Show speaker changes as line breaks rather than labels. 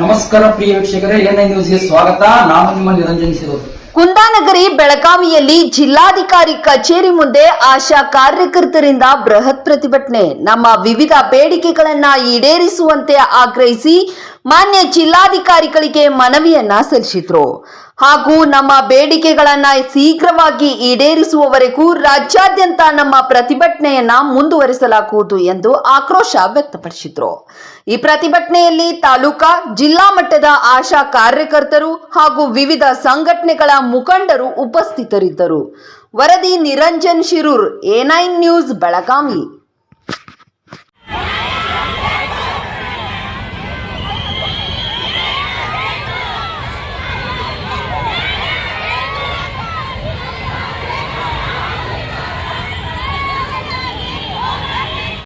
ನಮಸ್ಕಾರ ಪ್ರಿಯ ವೀಕ್ಷಕರೇ, N I ನ್ಯೂಸ್ಗೆ ಸ್ವಾಗತ. ನಾನು ನಿಮ್ಮ ನಿರಂಜನ್ ಸಿರೋದು
ಕುಂದಾನಗರಿ, ಬೆಳಗಾವಿಯಲ್ಲಿ ಜಿಲ್ಲಾಧಿಕಾರಿ ಕಚೇರಿ ಮುಂದೆ ಆಶಾ ಕಾರ್ಯಕರ್ತರಿಂದ ಬೃಹತ್ ಪ್ರತಿಭಟನೆ. ನಮ್ಮ ವಿವಿಧ ಬೇಡಿಕೆಗಳನ್ನ ಈಡೇರಿಸುವಂತೆ ಆಗ್ರಹಿಸಿ ಮಾನ್ಯ ಜಿಲ್ಲಾಧಿಕಾರಿಗಳಿಗೆ ಮನವಿಯನ್ನ ಸಲ್ಲಿಸಿದ್ರು. ಹಾಗೂ ನಮ್ಮ ಬೇಡಿಕೆಗಳನ್ನ ಶೀಘ್ರವಾಗಿ ಈಡೇರಿಸುವವರೆಗೂ ರಾಜ್ಯಾದ್ಯಂತ ನಮ್ಮ ಪ್ರತಿಭಟನೆಯನ್ನ ಮುಂದುವರಿಸಲಾಗುವುದು ಎಂದು ಆಕ್ರೋಶ ವ್ಯಕ್ತಪಡಿಸಿದ್ರು. ಈ ಪ್ರತಿಭಟನೆಯಲ್ಲಿ ತಾಲೂಕಾ, ಜಿಲ್ಲಾ ಮಟ್ಟದ ಆಶಾ ಕಾರ್ಯಕರ್ತರು ಹಾಗೂ ವಿವಿಧ ಸಂಘಟನೆಗಳ ಮುಖಂಡರು ಉಪಸ್ಥಿತರಿದ್ದರು. ವರದಿ ನಿರಂಜನ್ ಶಿರೂರ್, ಎ ನ್ಯೂಸ್, ಬೆಳಗಾವಿ.